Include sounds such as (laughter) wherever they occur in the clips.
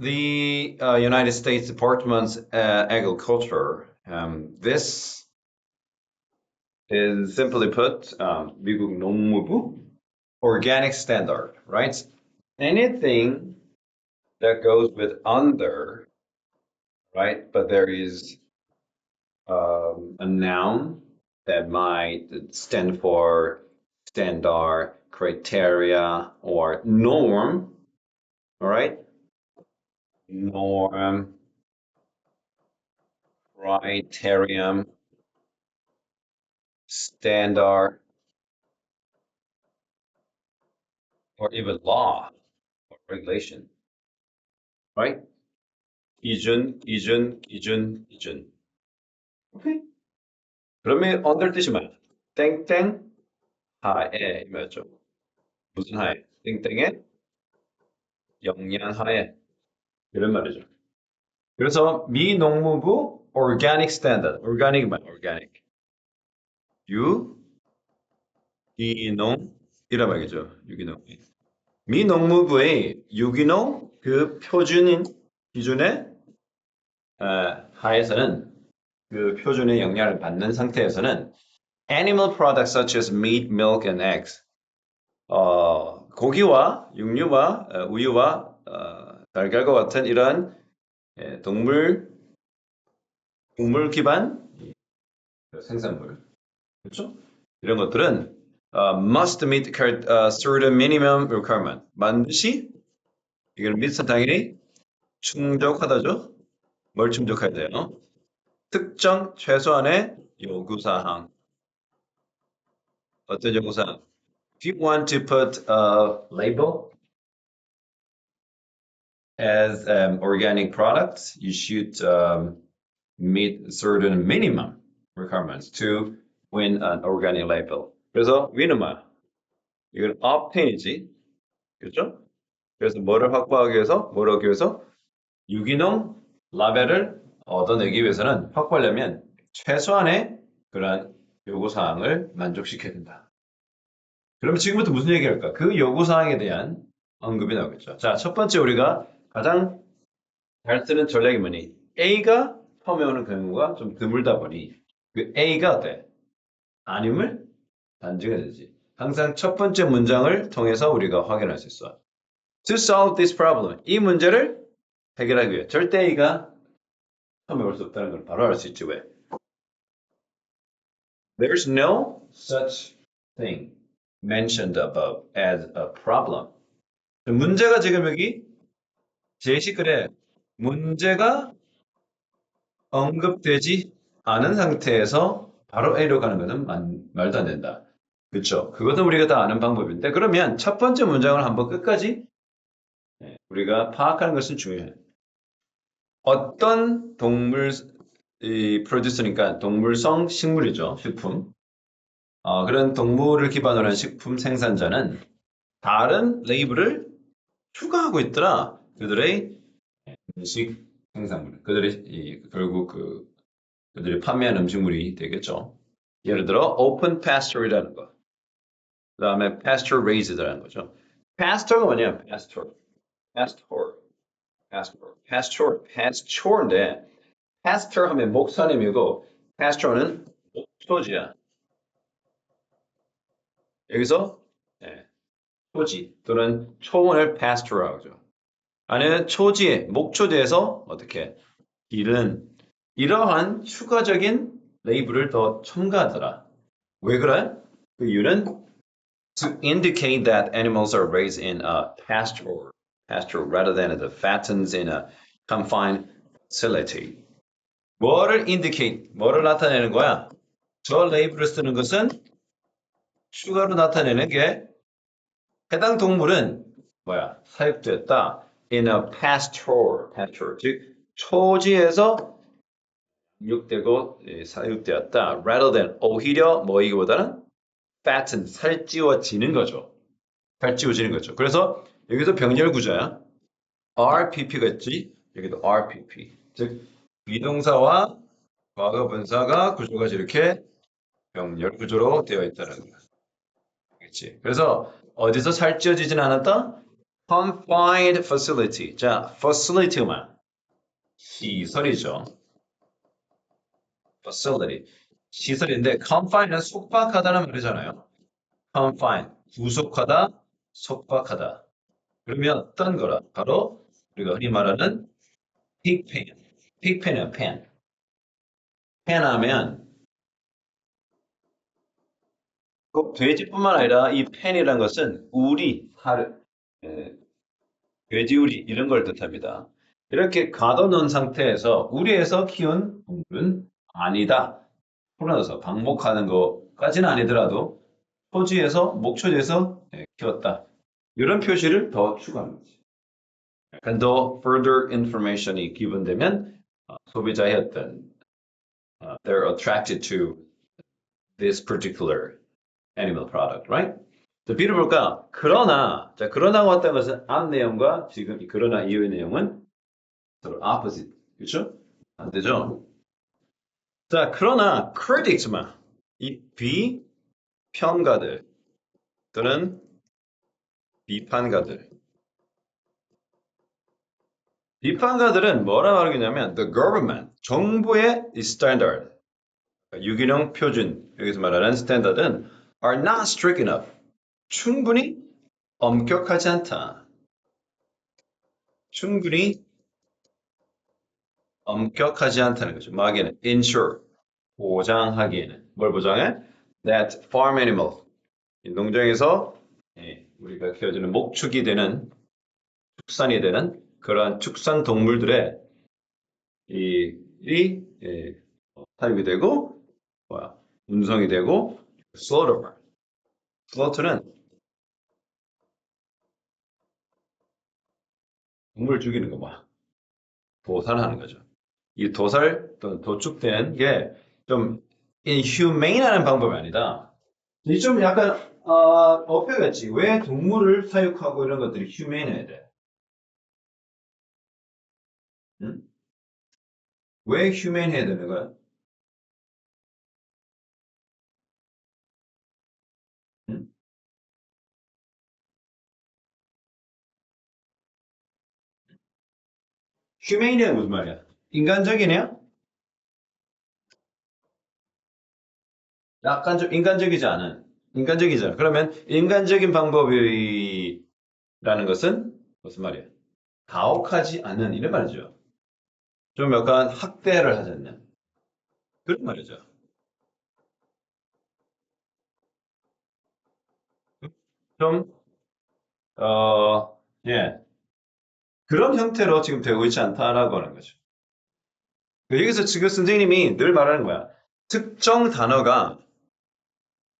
the uh, United States Department of uh, Agriculture, um, this is simply put, um, 미국 농무부 organic standard, right? Anything that goes with under, right? But there is um, a noun that might stand for standard, criteria, or norm, all right? Norm, criterion, standard, or even law or regulation. Right? 기준, 기준, 기준, 기준. 오케이? 그러면 under 뜻이 뭐야? 땡땡 하에 이거죠. 무슨 하에? 땡땡의 영양 하에 이런 말이죠. 그래서 미 농무부 organic standard, organic 뭐야? organic. 유 기농 이란 말이죠. 유기농. 미 농무부의 유기농 그 표준인 기준에 어, 하에서는 그 표준의 영향을 받는 상태에서는 animal products such as meat, milk, and eggs 어, 고기와 육류와 어, 우유와 어, 달걀과 같은 이러한 예, 동물 동물 기반 생산물 그렇죠? 이런 것들은 uh, must meet uh, certain minimum requirement. 반드시 이걸 meet 당연히 충족하다죠. 뭘 충족해야 돼요? 특정 최소한의 요구사항. 어떤 요구사항? If you want to put a label as um, organic products, you should um, meet certain minimum requirements to win an organic label. 그래서 뭐야? 이건 obtain이지. 그렇죠? 그래서 뭐를 확보하기 위해서, 뭐를 하기 위해서 유기농 라벨을 얻어내기 위해서는 확보하려면 최소한의 그러한 요구사항을 만족시켜야 된다. 그러면 지금부터 무슨 얘기할까? 그 요구사항에 대한 언급이 나오겠죠. 자, 첫 번째 우리가 가장 잘 쓰는 전략이 뭐니? A가 처음에 오는 경우가 좀 드물다 보니 그 A가 어때? 아님을 단지가 되지. 항상 첫 번째 문장을 통해서 우리가 확인할 수 있어. To solve this problem. 이 문제를 해결하기 위해 절대 A가 처음에 올 수 없다는 걸 바로 알 수 있지 왜? There's no such thing mentioned above as a problem. 문제가 지금 여기 제시글에 문제가 언급되지 않은 상태에서 바로 A로 가는 것은 만, 말도 안 된다. 그렇죠? 그것도 우리가 다 아는 방법인데 그러면 첫 번째 문장을 한번 끝까지 네, 우리가 파악하는 것은 중요해. 어떤 동물 이 프로듀스니까 동물성 식물이죠. 식품. 어, 그런 동물을 기반으로 한 식품 생산자는 다른 레이블을 추가하고 있더라. 그들의 음식 생산물. 그들의 이, 결국 그 그들이 판매한 음식물이 되겠죠. 예를 들어 open pasture이라는 거. 그 다음에 pasture raised라는 거죠. pasture가 뭐냐? pasture. pasture. pasture. pasture. pasture인데 pasture 하면 목사님이고 pasture는 목초지야. 여기서 네, 초지 또는 초원을 pasture라고 하죠. 아니면 초지에 목초지에서 어떻게 길은 이러한 추가적인 레이블을 더 첨가하더라. 왜 그래? 그 이유는 to indicate that animals are raised in a pasture, pasture rather than the fattens in a confined facility. 뭐를 indicate, 뭐를 나타내는 거야? 저 레이블을 쓰는 것은 추가로 나타내는 게 해당 동물은 뭐야? 사육됐다 in a pasture, pasture 즉 초지에서 육되고 사육되었다. rather than 오히려 뭐이기보다는 fatten 살찌워지는 거죠. 살찌워지는 거죠. 그래서 여기서 병렬 구조야. RPP가 있지. 여기도 RPP. 즉 비동사와 과거 분사가 구조가 이렇게 병렬 구조로 되어 있다는 거. 그렇지. 그래서 어디서 살찌워지진 않았다? Confined facility. 자, facility만 시설이죠. facility. 시설인데 confine은 속박하다는 말이잖아요. confine, 구속하다, 속박하다. 그러면 어떤 거라? 바로 우리가 흔히 말하는 pigpen. pigpen은 pen. pen 하면 꼭 돼지뿐만 아니라 이 펜이라는 것은 우리, 살, 에, 돼지우리 이런 걸 뜻합니다. 이렇게 가둬놓은 상태에서 우리에서 키운 동물은 아니다. 풀어서 방목하는 것까지는 아니더라도 토지에서 목초지에서 예, 키웠다. 이런 표시를 더 거지. 약간 더 further information이 기본되면 어, 소비자의 어떤 어, they're attracted to this particular animal product, right? 자, 비를 볼까? 그러나, 자, 그러나가 왔다는 것은 앞 내용과 지금 이 그러나 이후의 내용은 opposite. 그렇죠? 안 되죠? 자, 그러나 critics만 이 비평가들 또는 비판가들 비판가들은 뭐라 말하겠냐면 the government 정부의 이 standard 유기농 표준 여기서 말하는 스탠다드는 are not strict enough 충분히 엄격하지 않다. 충분히 엄격하지 않다는 거죠. 뭐하기에는 ensure 보장하기에는 뭘 보장해? That farm animal 이 농장에서 예, 우리가 키워주는 목축이 되는 축산이 되는 그러한 축산 동물들의 이, 이 예, 사육이 되고 뭐야 운송이 되고 slaughter slaught는 동물 죽이는 거 봐. 도살하는 거죠. 이 도살 또는 도축되는 게좀 inhumane하는 방법이 아니다. 이 좀 약간 어, 어폐같이 왜 동물을 사육하고 이런 것들이 humane해야 돼? 응? 왜 humane해야 되는 거야? Humane는 무슨 말이야? 인간적이냐? 약간 좀 인간적이지 않은 인간적이잖아. 그러면 인간적인 방법이라는 것은 무슨 말이야? 가혹하지 않은 이런 말이죠. 좀 약간 학대를 하지 않는 그런 말이죠. 좀 어, 예. 그런 형태로 지금 되고 있지 않다라고 하는 거죠. 여기서 지금 선생님이 늘 말하는 거야. 특정 단어가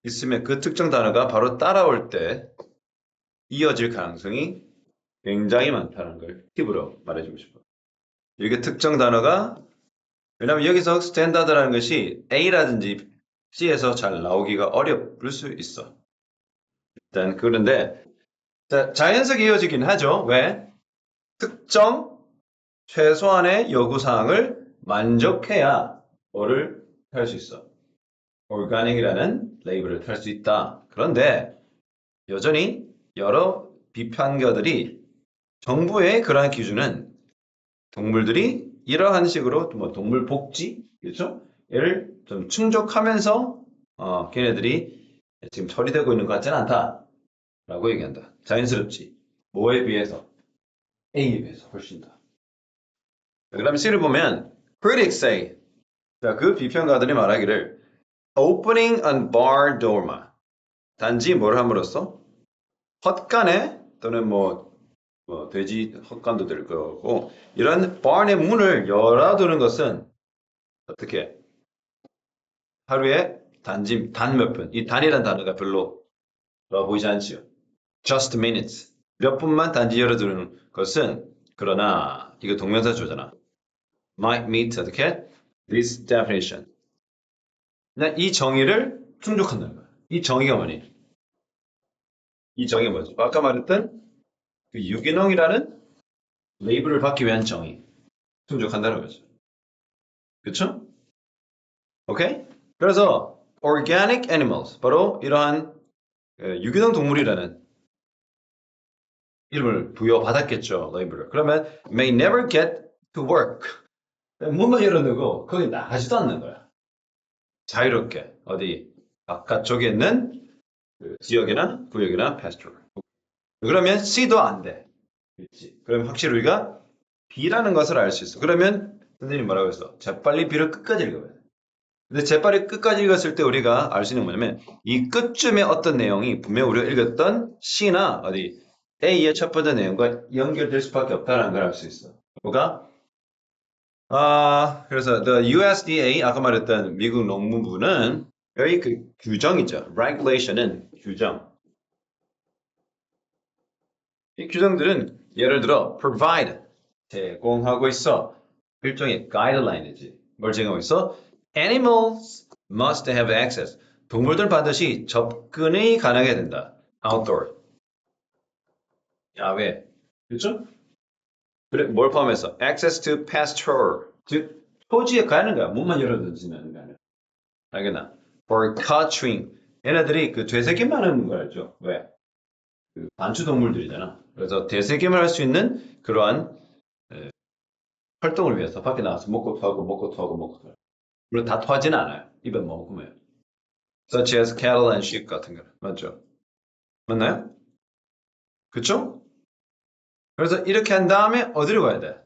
있으면 그 특정 단어가 바로 따라올 때 이어질 가능성이 굉장히 많다는 걸 팁으로 말해주고 싶어요. 이게 특정 단어가 왜냐하면 여기서 스탠다드라는 것이 A라든지 C에서 잘 나오기가 어려울 수 있어. 일단 그런데 자 연스럽게 이어지긴 하죠. 왜? 특정 최소한의 요구사항을 만족해야 뭐를 할수 있어. 오가닉이라는 레이블을 탈 수 있다. 그런데 여전히 여러 비판가들이 정부의 그러한 기준은 동물들이 이러한 식으로 뭐 동물 복지 그렇죠? 얘를 좀 충족하면서 어, 걔네들이 지금 처리되고 있는 것 같지는 않다라고 얘기한다. 자연스럽지. 뭐에 비해서? A에 비해서 훨씬 더. 그 다음에 C를 보면 critics say 자, 그 비평가들이 말하기를 opening an bar door 단지 뭘 함으로써 헛간에 또는 뭐, 뭐 돼지 헛간도 될 거고 이런 bar의 문을 열어두는 것은 어떻게 하루에 단지 단 몇 분, 이 단이라는 단어가 별로 보이지 않지요. just minutes. 몇 분만 단지 열어두는 것은 그러나 이거 동명사 조잖아. might meet 어떻게? this definition. 이 정의를 충족한다는 거야. 이 정의가 뭐니? 이 정의가 뭐죠? 아까 말했던 그 유기농이라는 레이블을 받기 위한 정의. 충족한다는 거죠. 그쵸? 오케이? 그래서 organic animals 바로 이러한 유기농 동물이라는 이름을 부여받았겠죠. 레이블을. 그러면 may never get to work. 문만 열어놓고 거기 나가지도 않는 거야. 자유롭게 어디 바깥쪽에 있는 그 지역이나 구역이나 pastoral. 그러면 C도 안 돼. 그렇지. 그럼 확실히 우리가 B라는 것을 알 수 있어. 그러면 선생님 뭐라고 했어? 재빨리 B를 끝까지 읽어야 돼. 근데 재빨리 끝까지 읽었을 때 우리가 알 수 있는 건 뭐냐면 이 끝쯤에 어떤 내용이 분명 우리가 읽었던 C나 어디 A의 첫 번째 내용과 연결될 수밖에 없다는 걸 알 수 있어. 뭐가? 아, 그래서 the USDA 아까 말했던 미국 농무부는 여기 그 규정이죠. regulation은 규정. 이 규정들은 예를 들어 provide 제공하고 있어. 일종의 guideline이지. 뭘 제공하고 있어? Animals must have access. 동물들 반드시 접근이 가능해야 된다. outdoor. 야외. 그렇죠? 그래, 뭘 포함해서? access to pasture. 즉, 토지에 가는 거야. 문만 열어두지는 거 아니야. 알겠나? for culturing. 얘네들이 그 되새김 하는 거 알죠? 왜? 그 반추동물들이잖아. 그래서 되새김을 할 수 있는 그러한 에, 활동을 위해서 밖에 나가서 먹고 토하고 먹고 토하고 먹고 토하고. 물론 다 토하지는 않아요. 입에 먹으면. such as cattle and sheep 같은 거. 맞죠? 맞나요? 그쵸? 그래서 이렇게 한 다음에 어디로 가야 돼?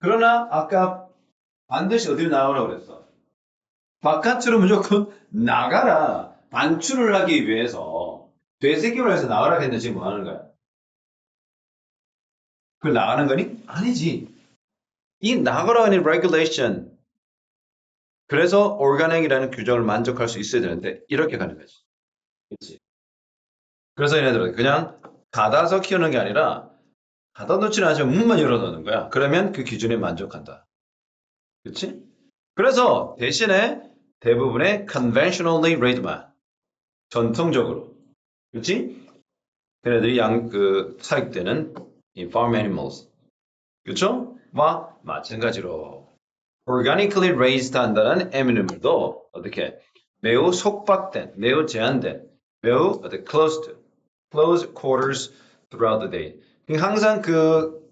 그러나 아까 반드시 어디로 나오라고 그랬어? 바깥으로 무조건 (laughs) 나가라. 반출을 하기 위해서 되새김을 해서 나가라 했는데 지금 뭐 하는 거야? 그 나가는 거니? 아니지. 이 나가라 하는 regulation. 그래서 organic이라는 규정을 만족할 수 있어야 되는데 이렇게 가는 거지. 그렇지? 그래서 얘네들은 그냥 닫아서 키우는 게 아니라 닫아 놓지는 않지만 문만 열어 놓는 거야. 그러면 그 기준에 만족한다. 그렇지? 그래서 대신에 대부분의 conventionally raised만 전통적으로 그렇지? 걔네들이 양그 사육되는 이 farm animals 그렇죠? 와 마찬가지로 organically raised 한다는 애니멀도 어떻게 매우 속박된, 매우 제한된, 매우 어떻게 closed, close quarters throughout the day. 그러니까 항상 그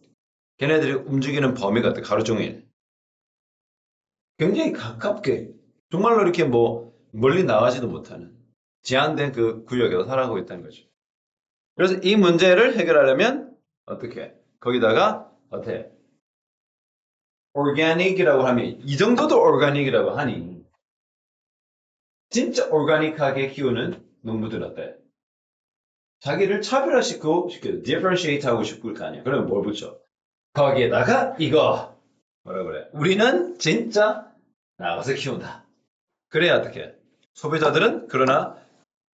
걔네들이 움직이는 범위가 하루 종일 굉장히 가깝게 정말로 이렇게 뭐 멀리 나가지도 못하는 제한된 그 구역에서 살아가고 있다는 거죠. 그래서 이 문제를 해결하려면 어떻게 거기다가 어떻게 organic이라고 하면 이 정도도 organic이라고 하니 진짜 organic하게 키우는 농부들 어때? 자기를 차별화시키고 싶게 differentiate 하고 싶을 거 아니야. 그러면 뭘 붙여? 거기에다가 이거 뭐라 그래? 우리는 진짜 나가서 키운다. 그래야 어떻게? 소비자들은 그러나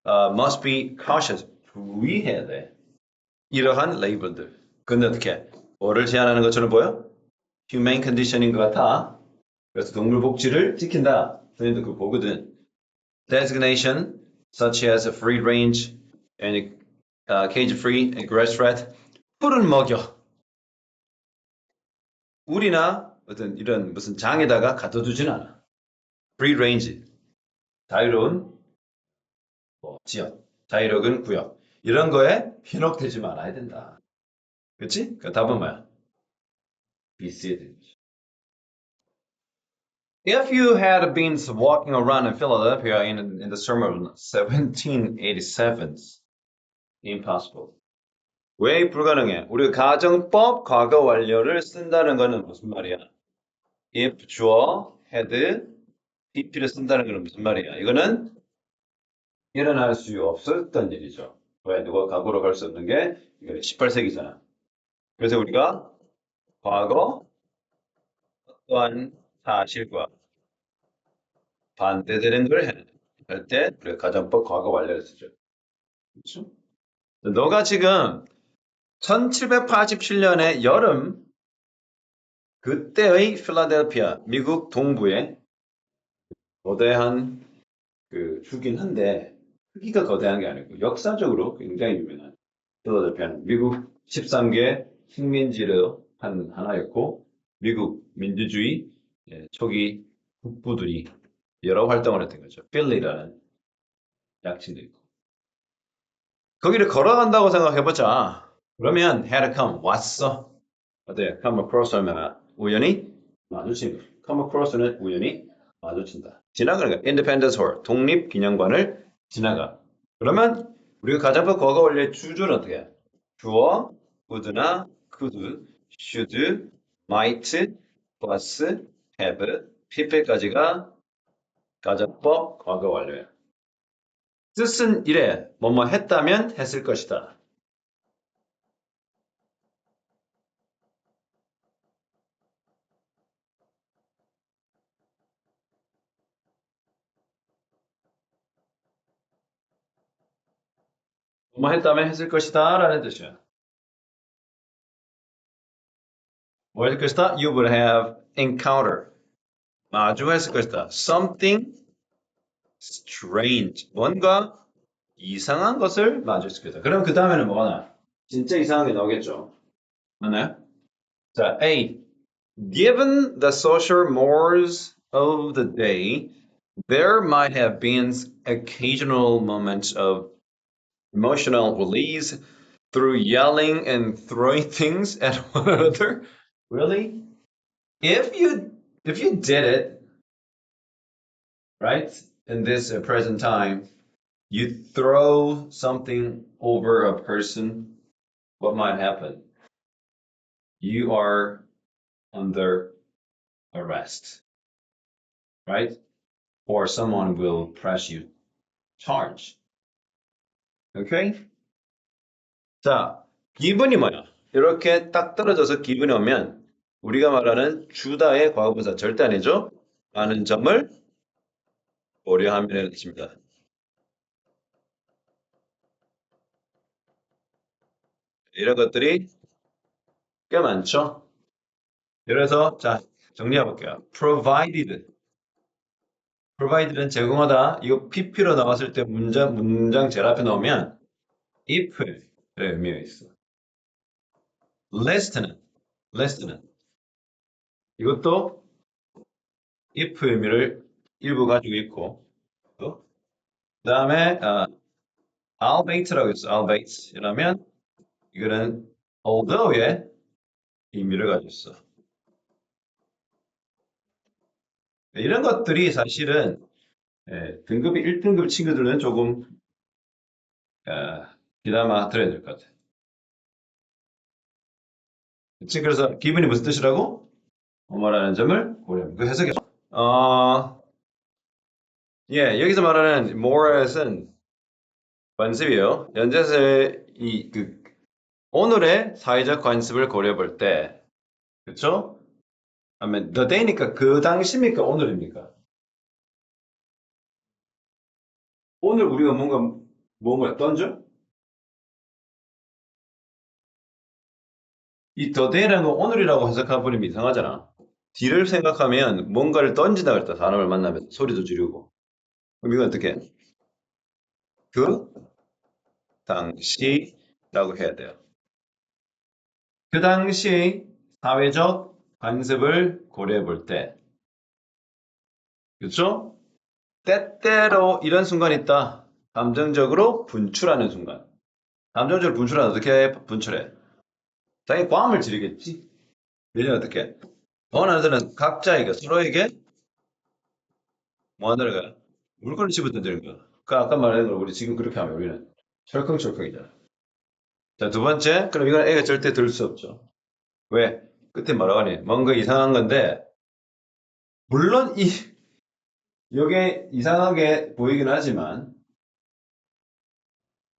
uh, must be cautious 주의해야 돼. 이러한 레이블들. 근데 어떻게? 뭐를 제한하는 것처럼 보여? humane condition인 것 같아. 그래서 동물 복지를 지킨다. 선생님도 그거 보거든. designation such as a free range and cage free grass fed 풀은 먹여. 우리나 어떤 이런 무슨 장에다가 갖다 두진 않아. free range 자유로운 뭐 지역, 자유로운 구역 이런 거에 현혹되지 말아야 된다. 그렇지? 그 답은 뭐야? BC에 되는 거죠. If you had been walking around in Philadelphia in, in the summer of 1787, impossible. 왜 불가능해? 우리 가정법 과거 완료를 쓴다는 거는 무슨 말이야? if 주어, had, pp를 쓴다는 거는 무슨 말이야? 이거는 일어날 수 없었던 일이죠. 왜 누가 과거로 갈 수 없는 게 이거 18세기잖아. 그래서 우리가 과거 어떠한 사실과 반대되는 걸 할 때 우리가 가정법 과거 완료를 쓰죠. 그렇죠? 너가 지금 1787년의 여름 그때의 필라델피아 미국 동부에 거대한 그 주긴 한데 크기가 거대한 게 아니고 역사적으로 굉장히 유명한 필라델피아는 미국 13개 식민지로 한 하나였고 미국 민주주의 예, 초기 북부들이 여러 활동을 했던 거죠. 필리라는 약칭도 있고. 거기를 걸어간다고 생각해보자. 그러면 had come 왔어. 어때? come across 하면 우연히 마주친. come across는 우연히 마주친다. 지나가는 거. independence hall 독립 기념관을 지나가. 그러면 우리가 가정법 과거 원래 주주는 어떻게 해? 주어, would나 could, should, might, was, have, 필패까지가 가정법 과거 완료예요. 뜻은 이래. 뭐뭐 했다면 했을 것이다. 뭐뭐 했다면 했을 것이다 라는 뜻이야. 뭐 했을 것이다? You would have encountered. 마주했을 것이다. Something strange. 뭔가 이상한 것을 마주했을 것이다. 그럼 그 다음에는 뭐가 나? 진짜 이상한 게 나오겠죠. 맞나요? 자, A. Given the social mores of the day, there might have been occasional moments of emotional release through yelling and throwing (laughs) things at one another. Really? If you if you did it right in this uh, present time, you throw something over a person, what might happen? You are under arrest, right? Or someone will press you charge. Okay? 자, 기분이 뭐야? 이렇게 딱 떨어져서 기분이 오면 우리가 말하는 주다의 과거분사 절대 아니죠? 많은 점을 고려하면 되십니다. 이런 것들이 꽤 많죠? 그래서 자 정리해 볼게요. provided provided는 제공하다. 이거 PP로 나왔을 때 문장 문장 제일 앞에 넣으면 if의 의미가 있어. lest는 lest는 이것도 if 의미를 일부 가지고 있고 그 다음에 어, albate라고 있어. albate 이라면 이거는 although의 의미를 가지고 있어. 이런 것들이 사실은 예, 등급이 1등급 친구들은 조금 어, 귀담아 들어야 될 것 같아. 그치? 그래서 기분이 무슨 뜻이라고? 뭐라는 점을 고려합니다. 그 해석이 어, 예, 여기서 말하는 more은 관습이에요. 연재서의 이그 오늘의 사회적 관습을 고려해 볼 때, 그렇죠? 하면 the day니까 그 당시입니까? 오늘입니까? 오늘 우리가 뭔가 뭔가 던져? 이 the day라는 거 오늘이라고 해석해 버리면 이상하잖아. 뒤를 생각하면 뭔가를 던지다 그랬다. 사람을 만나면 소리도 지르고. 그럼 이건 어떻게? 해? 그 당시라고 해야 돼요. 그 당시 사회적 관습을 고려해 볼 때, 그렇죠? 때때로 이런 순간이 있다. 감정적으로 분출하는 순간. 감정적으로 분출하는 어떻게 분출해? 당연히 꽝을 지르겠지. 얘는 어떻게? 원하는 각자에게 서로에게 뭐 하는 거야? 물건을 집어 던지는 거야. 그 아까 말한 걸 우리 지금 그렇게 하면 우리는 철컹철컹이잖아. 자, 두 번째, 그럼 이건 애가 절대 들수 없죠. 왜? 끝에 뭐라고 하니? 뭔가 이상한 건데, 물론 이, 이게 이상하게 보이긴 하지만,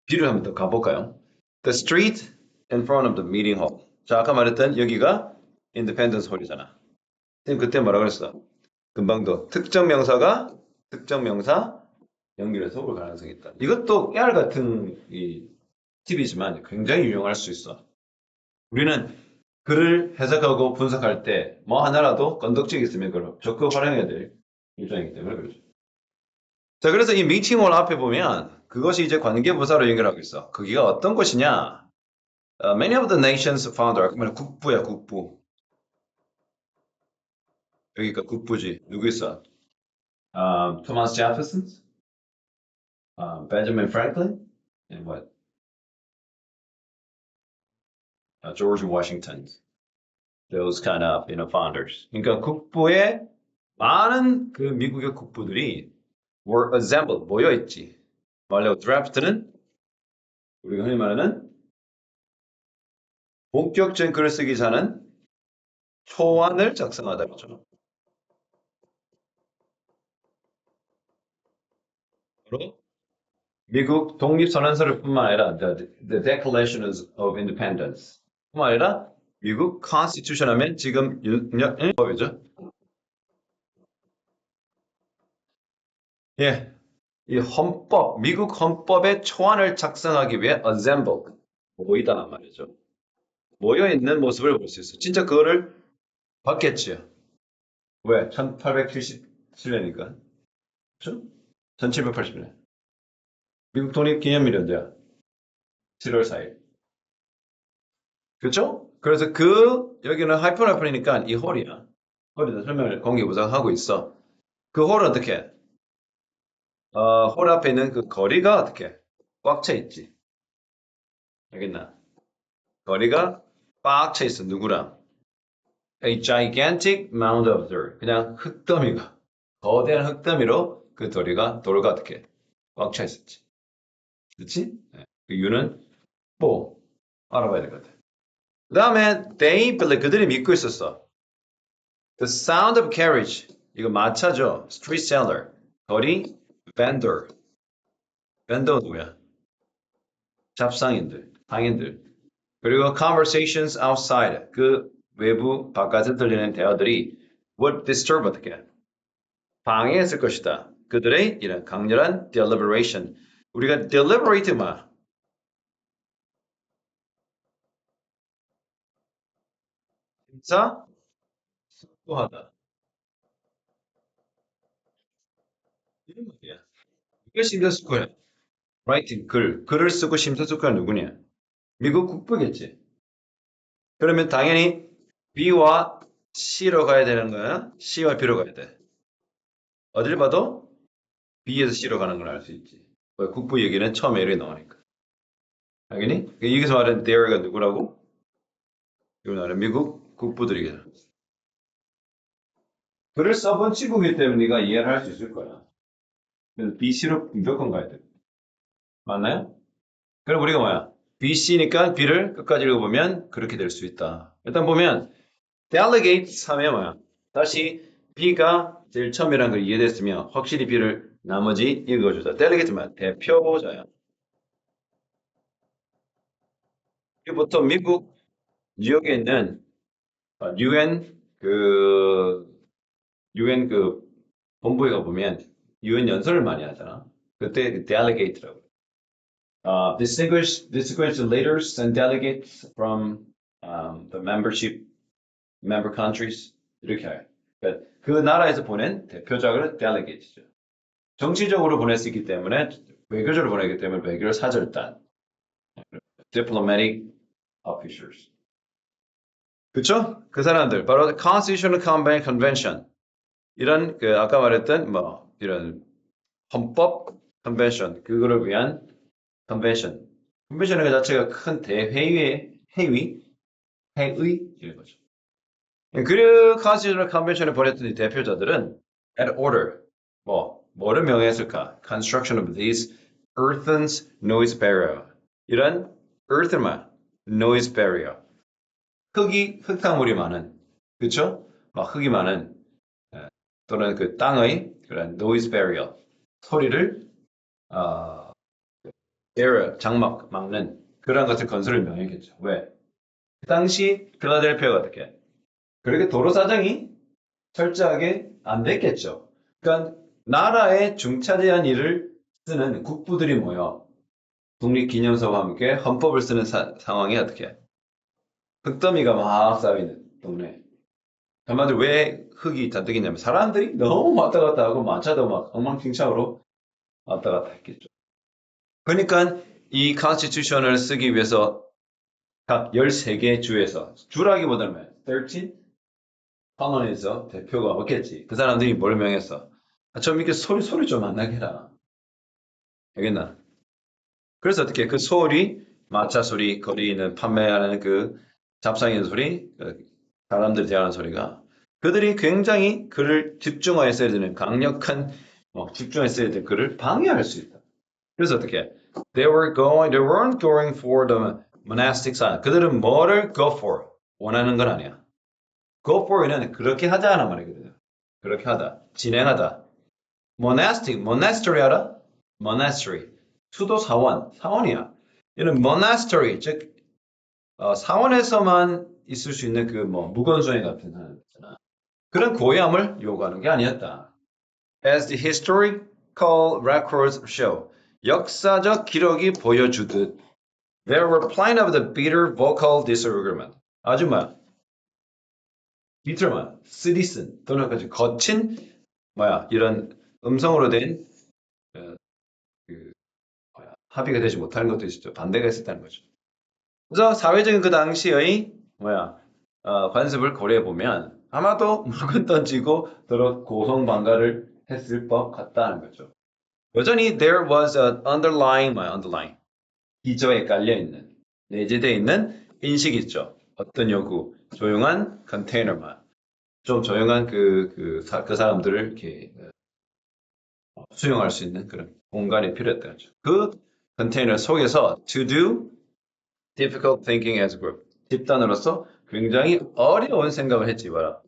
비를 한번 더 가볼까요? The street in front of the meeting hall. 자, 아까 말했던 여기가 Independence Hall이잖아. 선생님 그때 뭐라고 그랬어? 금방도 특정 명사가 특정 명사 연결해서 올 가능성이 있다. 이것도 깨알 같은 이 팁이지만 굉장히 유용할 수 있어. 우리는 글을 해석하고 분석할 때 뭐 하나라도 건덕지가 있으면 그걸 적극 활용해야 될 입장이기 때문에 그렇죠. 자, 그래서 이 미팅홀 앞에 보면 그것이 이제 관계부사로 연결하고 있어. 거기가 어떤 곳이냐? Uh, many of the nations founder, 그러면 국부야, 국부. 여기가 국부지. 누구 있어? Um, Thomas Jefferson, um, Benjamin Franklin, and what? uh, George Washington, those kind of you know founders. 그러니까 국부에 많은 그 미국의 국부들이 were assembled 모여 있지. 말로 draft는 우리가 흔히 말하는 본격적인 글을 쓰기 전은 초안을 작성하다 그죠. 바로 미국 독립선언서를 뿐만 아니라 the, the Declaration of Independence 뿐만 아니라 미국 Constitution 하면 지금 법이죠. 예, 이 헌법, 미국 헌법의 초안을 작성하기 위해 assemble 모이다 말이죠. 모여 있는 모습을 볼 수 있어. 진짜 그거를 봤겠지요. 왜? 1877년이니까. 그렇죠? 1780년. 미국 독립 기념일이 언제야? 7월 4일. 그렇죠? 그래서 그 여기는 하이픈 하이픈이니까 이 홀이야. 홀이다 설명을 공개 부상하고 있어. 그 홀은 어떻게? 어, 홀 앞에 있는 그 거리가 어떻게? 꽉 차 있지. 알겠나? 거리가 꽉 차 있어. 누구랑? A gigantic mound of dirt. 그냥 흙더미가 거대한 흙더미로 그 도리가 도로가 어떻게 꽉 차 있었지. 그렇지? 네. 그 이유는 뭐 알아봐야 같아. 그 다음에 they believe 그들이 믿고 있었어. The sound of carriage 이거 마차죠. Street seller 거리 vendor vendor 누구야? 잡상인들, 상인들. 그리고 conversations outside 그 외부 바깥에 들리는 대화들이 would disturb 어떻게 방해했을 것이다. 그들의 이런 강렬한 deliberation. 우리가 deliberate 마 진짜 숙고하다. 이런 말이야. 누가 심사숙고야? writing 글 글을 쓰고 심사숙고가 누구냐? 미국 국부겠지. 그러면 당연히 B와 C로 가야 되는 거야? C와 B로 가야 돼. 어딜 봐도 B에서 C로 가는 걸 알 수 있지. 왜? 국부 얘기는 처음에 이렇게 나오니까. 당연히 여기서 말하는 there가 누구라고? 이거 말하는 미국 국부들이겠죠. 글을 써본 친구이기 때문에 네가 이해를 할 수 있을 거야. 그래서 BC로 무조건 가야 돼. 맞나요? 그럼 우리가 뭐야? BC니까 B를 끝까지 읽어보면 그렇게 될 수 있다. 일단 보면 delegate 하면 뭐야? 다시 B가 제일 처음이라는 걸 이해됐으면 확실히 B를 나머지 읽어주자. delegate만 대표자야. 보통 미국 뉴욕에 있는 어, UN 그 UN 그 본부에 가 보면 UN 연설을 많이 하잖아. 그때 그 delegate라고. Uh, distinguished distinguished leaders and delegates from um, the membership member countries 이렇게 해요. 그러니까 그 나라에서 보낸 대표자를 delegate죠. 정치적으로 보낼 수 있기 때문에 외교적으로 보내기 때문에 외교 사절단. Diplomatic officers. 그쵸? 그 사람들. 바로 Constitutional Convention. 이런 그 아까 말했던 뭐 이런 헌법 컨벤션 그거를 위한 컨벤션 컨벤션 그 자체가 큰 대회의의 회의? 회의? 이런 거죠. 그 Constitutional Convention을 보냈던 이 대표자들은 at order. 뭐 뭐를 명했을까? Construction of these earthen noise barrier 이런 earthen만 noise barrier 흙이 흙탕물이 많은 그렇죠? 막 흙이 많은 에, 또는 그 땅의 그런 noise barrier 소리를 어, barrier 장막 막는 그런 것을 건설을 명했겠죠. 왜? 그 당시 필라델피아가 어떻게? 그렇게 도로 사정이 철저하게 안 됐겠죠. 그러니까 나라의 중차대한 일을 쓰는 국부들이 모여 독립기념서와 함께 헌법을 쓰는 사- 상황이 어떻게? 흙더미가 막 쌓이는 동네. 한마디로 왜 흙이 잔뜩 있냐면 사람들이 너무 왔다 갔다 하고 마차도 막 엉망진창으로 왔다 갔다 했겠죠. 그러니까 이 컨스티튜션을 쓰기 위해서 각 13개 주에서 주라기보다는 13 컬러니에서 대표가 없겠지. 그 사람들이 뭘 명했어? 아, 좀 이렇게 소리 소리 좀 안 나게 해라. 알겠나? 그래서 어떻게 그 소리 마차 소리 거리에 있는 판매하는 그 잡상인 소리, 그 사람들이 대하는 소리가 그들이 굉장히 그를 집중하였어야 되는 강력한 어, 집중했어야 되는 그를 방해할 수 있다. 그래서 어떻게? They were going, they weren't going for the monastic side. 그들은 뭐를 go for 원하는 건 아니야. go for는 그렇게 하자는 말이거든요. 그렇게 하다, 진행하다. Monastic, monastery 알아? monastery. 수도 사원, 사원이야. 이는 monastery, 즉 어, 사원에서만 있을 수 있는 그 뭐 무건수행 같은 사람 있잖아. 그런 고ям을 요구하는 게 아니었다. As the historical records show, 역사적 기록이 보여주듯 there were plenty of the bitter vocal disagreement. 뭐야? 비틀만, 쓰리슨 또는 거친 뭐야 이런 음성으로 된 어, 그, 합의가 되지 못하는 것도 있었죠. 반대가 있었다는 거죠. 그래서 사회적인 그 당시의 뭐야 어, 관습을 고려해 보면 아마도 물건 던지고 더러 고성방가를 했을 법 같다는 거죠. 여전히 there was an underlying 뭐야 underlying 기저에 깔려 있는 내재되어 있는 인식이 있죠. 어떤 요구 조용한 컨테이너만 좀 조용한 그, 그, 사, 그 사람들을 이렇게 어, 수용할 수 있는 그런 공간이 필요했다는 거죠. 그 컨테이너 속에서 to do difficult thinking as a group. 집단으로서 굉장히 어려운 생각을 했지 봐라.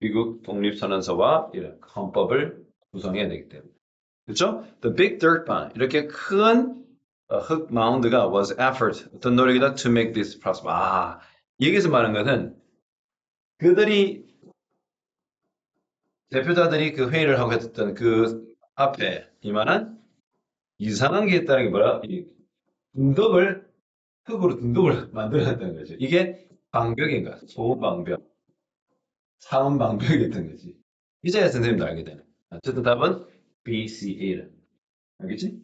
미국 독립선언서와 이런 헌법을 구성해야 되기 때문에. 그렇죠? The big dirt pond. 이렇게 큰 어, 흙 마운드가 was effort. 어떤 노력이다 to make this possible. 아, 여기서 말하는 것은 그들이 대표자들이 그 회의를 하고 했던 그 앞에 이만한 이상한 게 있다는 게 뭐라? 이 둔덕을 흙으로 둔덕을 (laughs) 만들어놨다는 거죠. 이게 방벽인 거야. 소음 방벽, 사음 방벽이었던 거지. 이제야 선생님도 알게 되네. 어쨌든 답은 B, C, A를. 알겠지?